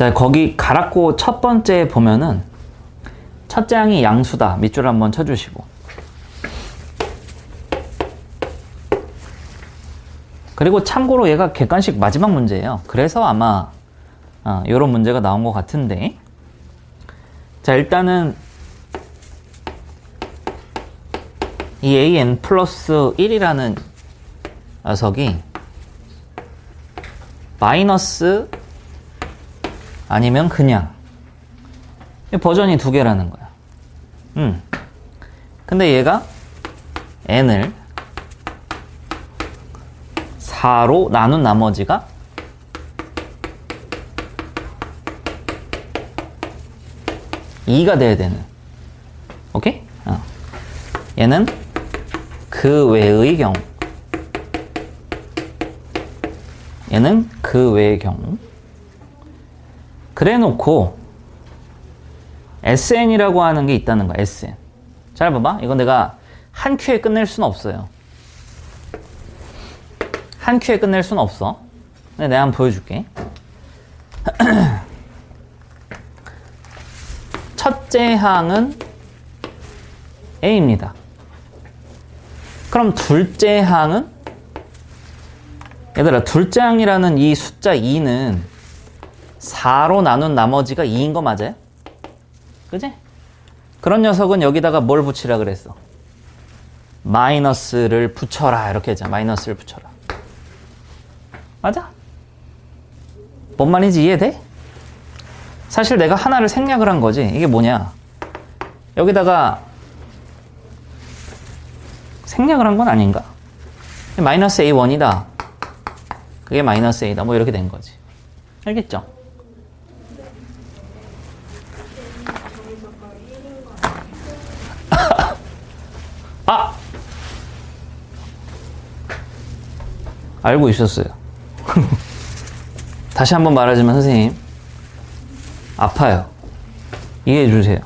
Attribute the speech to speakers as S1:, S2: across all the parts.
S1: 자, 거기 가락고 첫 번째 보면은 첫째 항이 양수다. 밑줄 한번 쳐주시고. 그리고 참고로 얘가 객관식 마지막 문제예요. 그래서 아마 어, 이런 문제가 나온 것 같은데. 자, 일단은 이 an 플러스 1이라는 녀석이 마이너스 아니면 그냥 이 버전이 두 개라는 거야. 음. 근데 얘가 n을 4로 나눈 나머지가 이가 돼야 되는. 오케이? 어. 얘는 그 외의 경우. 얘는 그 외의 경우. 그래 놓고 SN이라고 하는 게 있다는 거야, SN. 잘 봐봐. 이건 내가 한 큐에 끝낼 수는 없어요. 한 큐에 끝낼 수는 없어. 내가 한번 보여줄게. 첫째 항은 A입니다. 그럼 둘째 항은 얘들아 둘째 항이라는 이 숫자 2는 4로 나눈 나머지가 2인 거 맞아요? 그지? 그런 녀석은 여기다가 뭘 붙이라 그랬어? 마이너스를 붙여라 이렇게 했잖아 마이너스를 붙여라 맞아? 뭔 말인지 이해돼? 사실 내가 하나를 생략을 한 거지 이게 뭐냐 여기다가 생략을 한 건 아닌가 마이너스 A1이다 그게 마이너스 A다 뭐 이렇게 된 거지 알겠죠? 아! 알고 있었어요. 다시 한번 말하지만 선생님, 아파요. 이해해 주세요.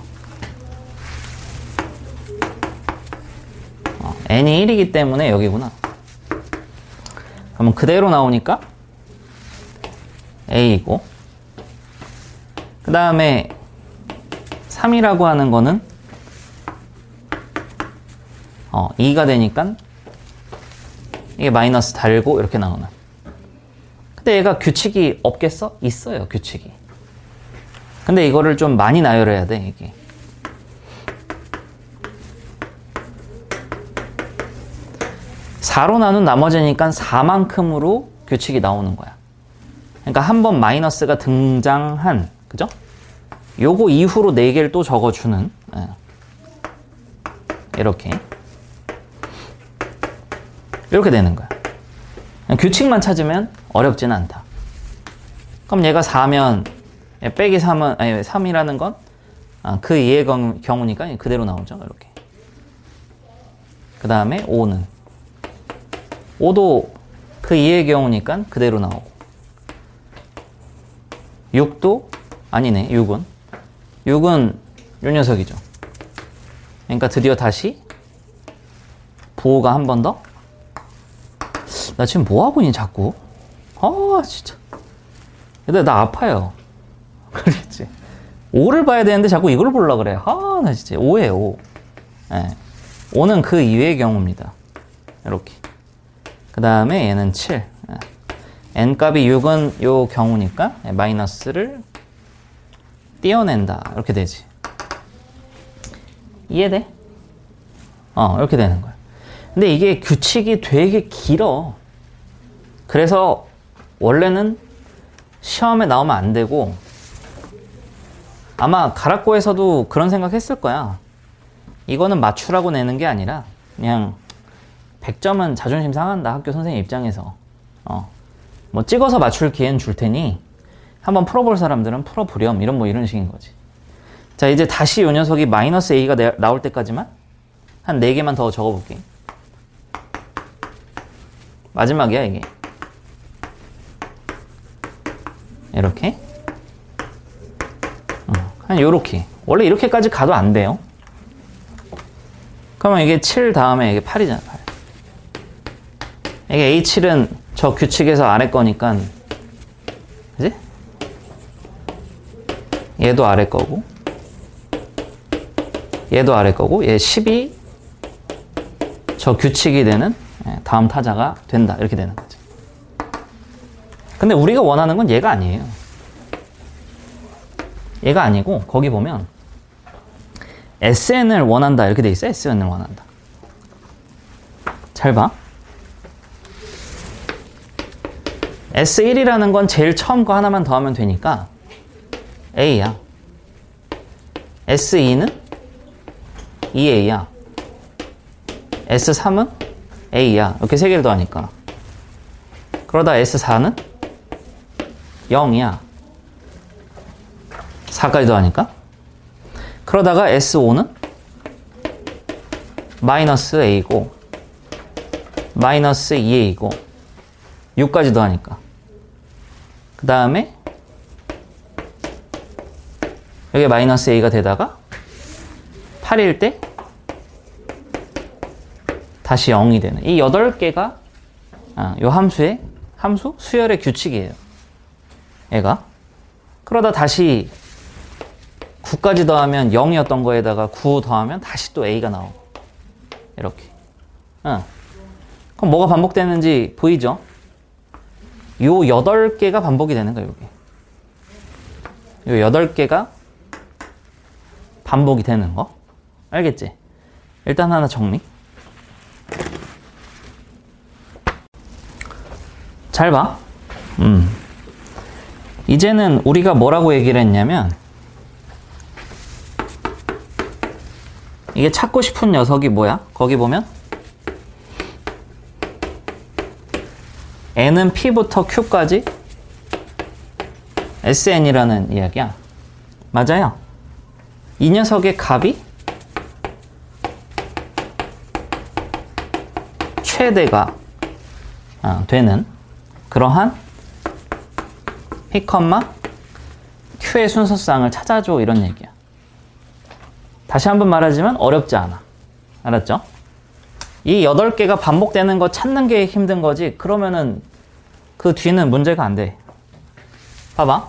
S1: 어, n이 1이기 때문에 여기구나. 그러면 그대로 나오니까 a이고, 그 다음에 3이라고 하는 거는 어, 2가 되니까 이게 마이너스 달고 이렇게 나오는. 얘가 규칙이 없겠어? 있어요, 규칙이. 근데 이거를 좀 많이 나열해야 돼, 이게. (4로) 나눈 나머지니까 (4만큼으로) 규칙이 나오는 거야 그러니까 한 번 마이너스가 등장한 그죠? 요거 이후로 4개를 또 적어주는 예. 이렇게 이렇게 되는 거야. 규칙만 찾으면 어렵지는 않다. 그럼 얘가 4면 빼기 3은 아니 3이라는 건그 이의 경우니까 그대로 나오죠. 이렇게. 그 다음에 5는 5도 그 이의 경우니까 그대로 나오고 6도 아니네 6은 6은 요 녀석이죠. 그러니까 드디어 다시 부호가 한 번 더. 나 지금 뭐 하고 있니 자꾸? 아 진짜. 근데 나 아파요. 그렇지. 5를 봐야 되는데 자꾸 이걸 보려 그래. 아 나 진짜 5에 5. 예. 5는 그 이외의 경우입니다. 이렇게. 그 다음에 얘는 7. 예. n 값이 6은 요 경우니까 예, 마이너스를 떼어낸다. 이렇게 되지. 이해돼? 어, 이렇게 되는 거야. 근데 이게 규칙이 되게 길어. 그래서 원래는 시험에 나오면 안 되고 아마 가락고에서도 그런 생각 했을 거야. 이거는 맞추라고 내는 게 아니라 그냥 100점은 자존심 상한다. 학교 선생님 입장에서. 어. 뭐 찍어서 맞출 기회는 줄 테니 한번 풀어볼 사람들은 풀어보렴. 이런 뭐 이런 식인 거지. 자, 이제 다시 이 녀석이 마이너스 A가 나올 때까지만 한 4개만 더 적어볼게. 마지막이야 이게 이렇게. 어, 한 요렇게. 원래 이렇게까지 가도 안 돼요. 그러면 이게 7 다음에 이게 8이잖아 8 이게 A7은 저 규칙에서 아래 거니까 그지? 얘도 아래 거고. 얘도 아래 거고. 얘 10이 저 규칙이 되는 예, 다음 타자가 된다. 이렇게 되는. 근데 우리가 원하는 건 얘가 아니에요. 얘가 아니고 거기 보면 SN을 원한다 이렇게 돼 있어. SN을 원한다. 잘 봐. S1이라는 건 제일 처음 거 하나만 더 하면 되니까 A야. S2는 2A야. S3은 A야. 이렇게 세 개를 더하니까. 그러다 S4는 0이야. 4까지 더하니까. 그러다가 S5는 마이너스 A고, 마이너스 2A고, 6까지 더하니까. 그 다음에 여기 마이너스 A가 되다가 8일 때 다시 0이 되는 이 8개가 아, 요 함수의 함수 수열의 규칙이에요. 얘가 그러다 다시 9까지 더하면 0이었던 거에다가 9 더하면 다시 또 A가 나오고 이렇게. 어. 그럼 뭐가 반복되는지 보이죠? 요 8개가 반복이 되는 거예요, 여기. 요 8개가 반복이 되는 거. 알겠지? 일단 하나 정리. 잘 봐. 음. 이제는 우리가 뭐라고 얘기를 했냐면, 이게 찾고 싶은 녀석이 뭐야? 거기 보면, n은 p부터 q까지 sn이라는 이야기야. 맞아요. 이 녀석의 값이 최대가 아, 되는 그러한 p, q의 순서쌍을 찾아줘 이런 얘기야. 다시 한번 말하지만 어렵지 않아. 알았죠? 이 8개가 반복되는 거 찾는 게 힘든 거지. 그러면은 그 뒤는 문제가 안 돼. 봐봐.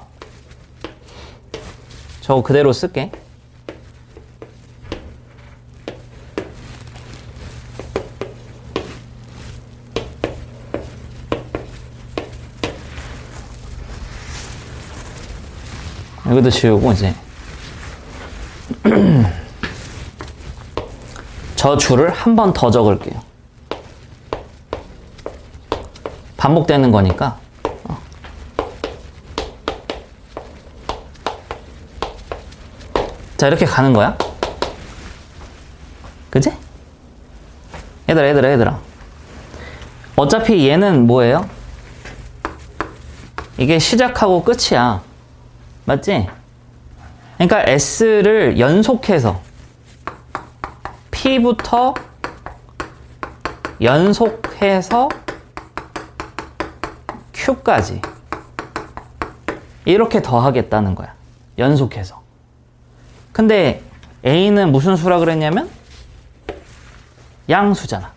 S1: 저거 그대로 쓸게. 여기도 지우고 이제 저 줄을 한 번 더 적을게요. 반복되는 거니까. 어. 자, 이렇게 가는 거야. 그지? 얘들아, 얘들아, 얘들아. 어차피 얘는 뭐예요? 이게 시작하고 끝이야. 맞지? 그러니까 S를 연속해서 P부터 연속해서 Q까지 이렇게 더하겠다는 거야. 연속해서. 근데 A는 무슨 수라 그랬냐면 양수잖아.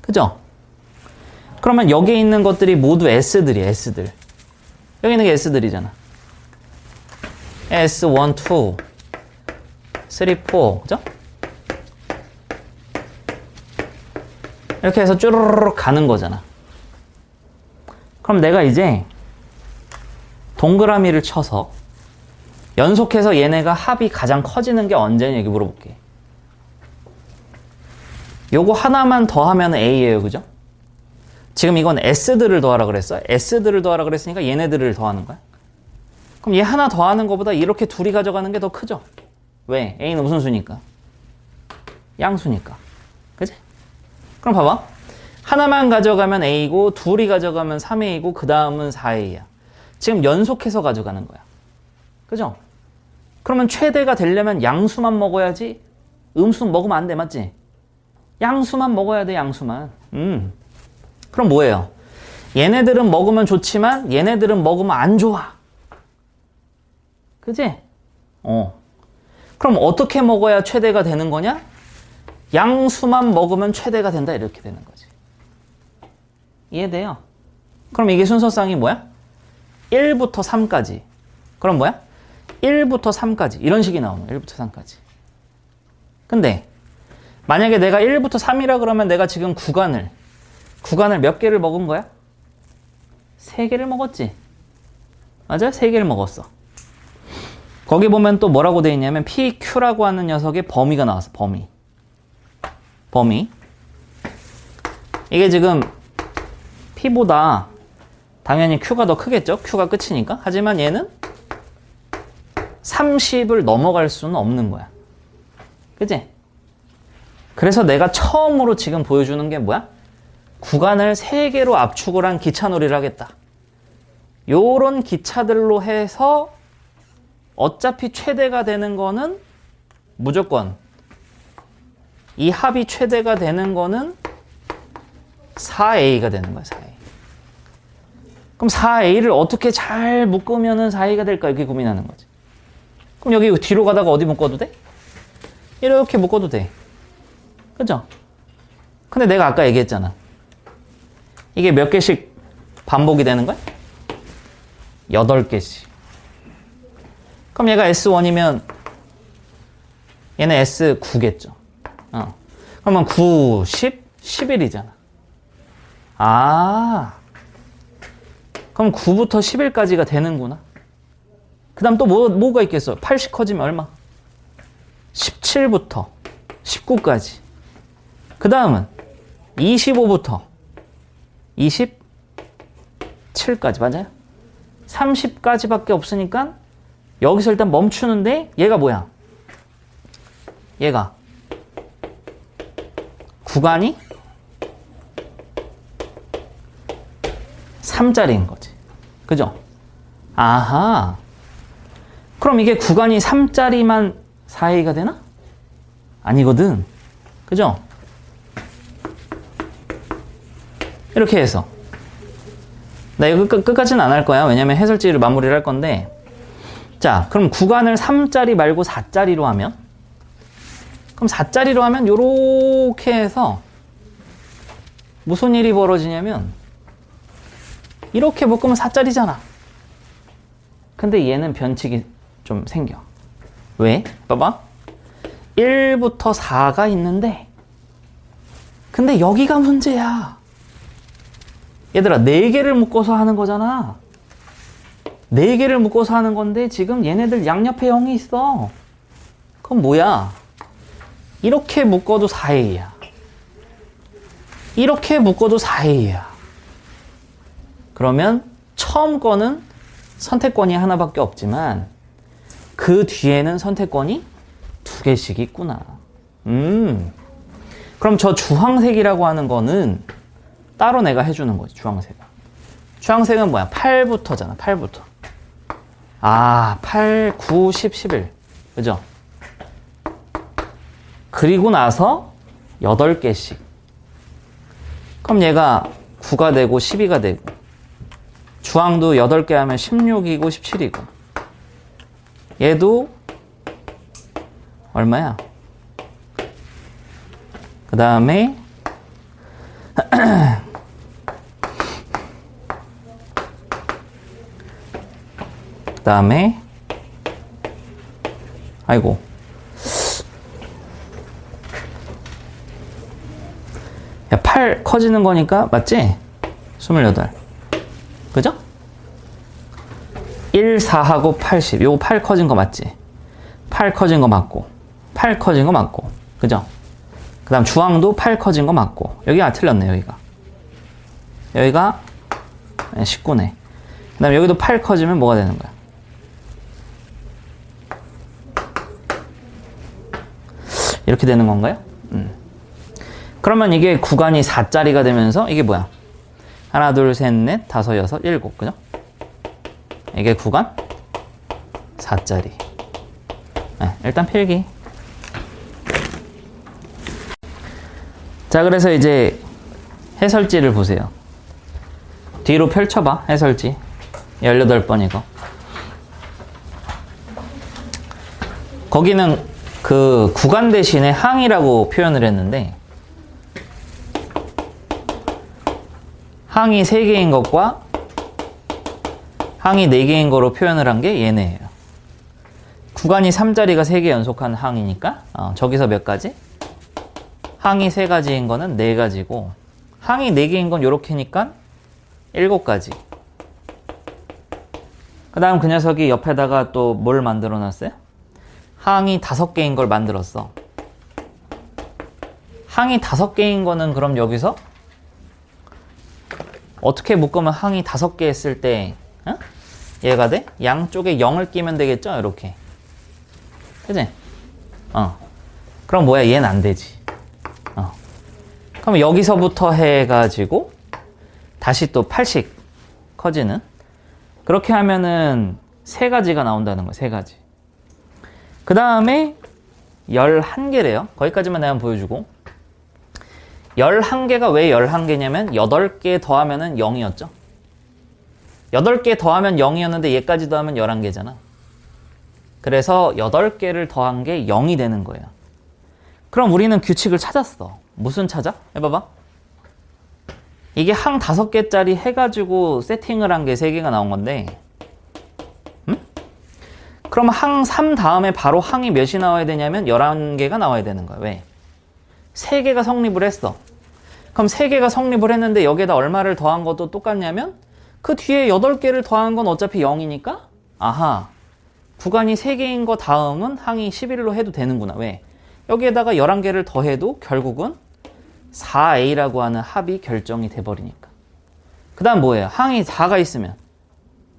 S1: 그죠? 그러면 여기에 있는 것들이 모두 S들이 S들. 여기 있는 게 S들이잖아. S1, 2, 3, 4. 그죠? 이렇게 해서 쭈르르륵 가는 거잖아. 그럼 내가 이제 동그라미를 쳐서 연속해서 얘네가 합이 가장 커지는 게 언제냐 얘기 물어볼게. 요거 하나만 더 하면 A예요. 그죠? 지금 이건 S들을 더하라 그랬어. S들을 더하라 그랬으니까 얘네들을 더하는 거야. 그럼 얘 하나 더하는 것보다 이렇게 둘이 가져가는 게 더 크죠? 왜? A는 무슨 수니까? 양수니까. 그지? 그럼 봐봐. 하나만 가져가면 A고, 둘이 가져가면 3A고, 그 다음은 4A야. 지금 연속해서 가져가는 거야. 그죠? 그러면 최대가 되려면 양수만 먹어야지, 음수 먹으면 안 돼, 맞지? 양수만 먹어야 돼, 양수만. 음. 그럼 뭐예요? 얘네들은 먹으면 좋지만 얘네들은 먹으면 안 좋아. 그지? 어. 그럼 어떻게 먹어야 최대가 되는 거냐? 양수만 먹으면 최대가 된다 이렇게 되는 거지. 이해돼요? 그럼 이게 순서상이 뭐야? 1부터 3까지. 그럼 뭐야? 1부터 3까지. 이런 식이 나오는 거야. 1부터 3까지. 근데 만약에 내가 1부터 3이라 그러면 내가 지금 구간을 구간을 몇 개를 먹은 거야? 3개를 먹었지. 맞아? 3개를 먹었어. 거기 보면 또 뭐라고 돼 있냐면 PQ라고 하는 녀석의 범위가 나왔어. 범위. 범위. 이게 지금 P보다 당연히 Q가 더 크겠죠? Q가 끝이니까. 하지만 얘는 30을 넘어갈 수는 없는 거야. 그지? 그래서 내가 처음으로 지금 보여주는 게 뭐야? 구간을 3개로 압축을 한 기차놀이를 하겠다. 요런 기차들로 해서 어차피 최대가 되는 거는 무조건 이 합이 최대가 되는 거는 4a가 되는 거야, 4a. 그럼 4a를 어떻게 잘 묶으면은 4a가 될까 이렇게 고민하는 거지. 그럼 여기 뒤로 가다가 어디 묶어도 돼? 이렇게 묶어도 돼. 그죠? 근데 내가 아까 얘기했잖아. 이게 몇 개씩 반복이 되는 거야? 8개씩. 그럼 얘가 S1이면 얘는 S9겠죠. 어. 그러면 9, 10, 11이잖아. 아. 그럼 9부터 11까지가 되는구나. 그 다음 또 뭐, 뭐가 있겠어? 80 커지면 얼마? 17부터 19까지. 그 다음은 25부터 27까지. 맞아요? 30까지밖에 없으니까 여기서 일단 멈추는데 얘가 뭐야? 얘가 구간이 3짜리인 거지. 그죠? 아하. 그럼 이게 구간이 3짜리만 4A가 되나? 아니거든. 그죠? 이렇게 해서. 나 이거 끝, 끝까지는 안 할 거야. 왜냐면 해설지를 마무리를 할 건데. 자, 그럼 구간을 3짜리 말고 4짜리로 하면? 그럼 4짜리로 하면 요렇게 해서 무슨 일이 벌어지냐면 이렇게 묶으면 4짜리잖아. 근데 얘는 변칙이 좀 생겨. 왜? 봐봐. 1부터 4가 있는데 근데 여기가 문제야. 얘들아, 4개를 묶어서 하는 거잖아. 4개를 묶어서 하는 건데 지금 얘네들 양옆에 0이 있어. 그럼 뭐야? 이렇게 묶어도 4A야. 이렇게 묶어도 4A야. 그러면 처음 거는 선택권이 하나밖에 없지만 그 뒤에는 선택권이 두 개씩 있구나. 음. 그럼 저 주황색이라고 하는 거는 따로 내가 해주는 거지, 주황색은. 주황색은 뭐야? 8부터잖아, 8부터. 아, 8, 9, 10, 11. 그죠? 그리고 나서 8개씩. 그럼 얘가 9가 되고 12가 되고. 주황도 8개 하면 16이고 17이고. 얘도 얼마야? 그 다음에 다음에 아이고 야, 8 커지는 거니까 맞지? 28 그죠? 1, 4하고 80 요거 8 커진 거 맞지? 8 커진 거 맞고 8 커진 거 맞고 그죠? 그 다음 주황도 8 커진 거 맞고 여기가 틀렸네 여기가 여기가 19네 그 다음 여기도 8 커지면 뭐가 되는 거야? 이렇게 되는 건가요? 음. 그러면 이게 구간이 4짜리가 되면서 이게 뭐야? 하나, 둘, 셋, 넷, 다섯, 여섯, 일곱, 그죠? 이게 구간 4짜리. 네, 일단 필기. 자, 그래서 이제 해설지를 보세요. 뒤로 펼쳐봐, 해설지. 18번 이거. 거기는 그 구간 대신에 항이라고 표현을 했는데, 항이 3개인 것과 항이 4개인 거로 표현을 한 게 얘네예요. 구간이 3자리가 3개 연속한 항이니까 어, 저기서 몇 가지? 항이 3가지인 거는 4가지고 항이 4개인 건 요렇게니까 7가지. 그 다음 그 녀석이 옆에다가 또 뭘 만들어 놨어요? 항이 5개인 걸 만들었어. 항이 5개인 거는 그럼 여기서 어떻게 묶으면 항이 5개 했을 때 어? 얘가 돼? 양쪽에 0을 끼면 되겠죠? 이렇게. 그지? 어. 그럼 뭐야? 얘는 안 되지. 어. 그럼 여기서부터 해가지고 다시 또 8씩 커지는 그렇게 하면은 세 가지가 나온다는 거야. 세 가지. 그 다음에 11개래요. 거기까지만 내가 보여주고 11개가 왜 11개냐면 8개 더하면은 0이었죠. 8개 더하면 0이었는데 얘까지 더하면 11개잖아. 그래서 8개를 더한 게 0이 되는 거예요. 그럼 우리는 규칙을 찾았어. 무슨 찾아? 해봐봐. 이게 항 5개짜리 해가지고 세팅을 한 게 3개가 나온 건데, 음? 그럼 항 3 다음에 바로 항이 몇이 나와야 되냐면 11개가 나와야 되는 거야. 왜? 3개가 성립을 했어. 그럼 3개가 성립을 했는데 여기에다 얼마를 더한 것도 똑같냐면 그 뒤에 8개를 더한 건 어차피 0이니까 아하 구간이 3개인 거 다음은 항이 11로 해도 되는구나 왜? 여기에다가 11개를 더해도 결국은 4a라고 하는 합이 결정이 돼버리니까 그 다음 뭐예요? 항이 4가 있으면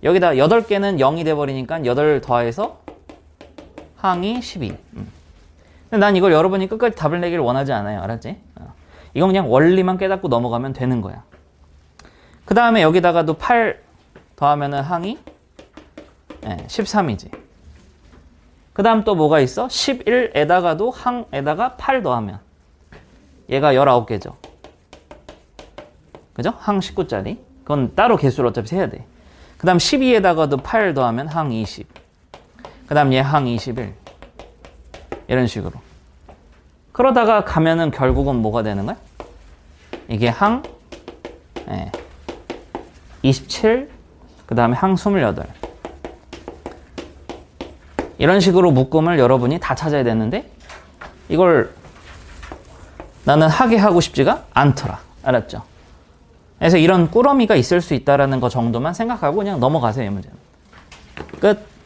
S1: 여기다 8개는 0이 돼버리니까 8 더해서 항이 12 음. 난 이걸 여러분이 끝까지 답을 내기를 원하지 않아요 알았지? 어. 이건 그냥 원리만 깨닫고 넘어가면 되는 거야 그 다음에 여기다가도 8 더하면 은 항이 예, 13이지. 그 다음 또 뭐가 있어? 11에다가도 항에다가 8 더하면 얘가 19개죠. 그죠? 항 19짜리. 그건 따로 개수를 어차피 세야 돼. 그 다음 12에다가도 8 더하면 항 20. 그 다음 얘 항 21. 이런 식으로. 그러다가 가면은 결국은 뭐가 되는 거야? 이게 항 예, 27, 그 다음에 항 28. 이런 식으로 묶음을 여러분이 다 찾아야 되는데, 이걸 나는 하게 하고 싶지가 않더라. 알았죠? 그래서 이런 꾸러미가 있을 수 있다라는 거 정도만 생각하고 그냥 넘어가세요, 이 문제는. 끝.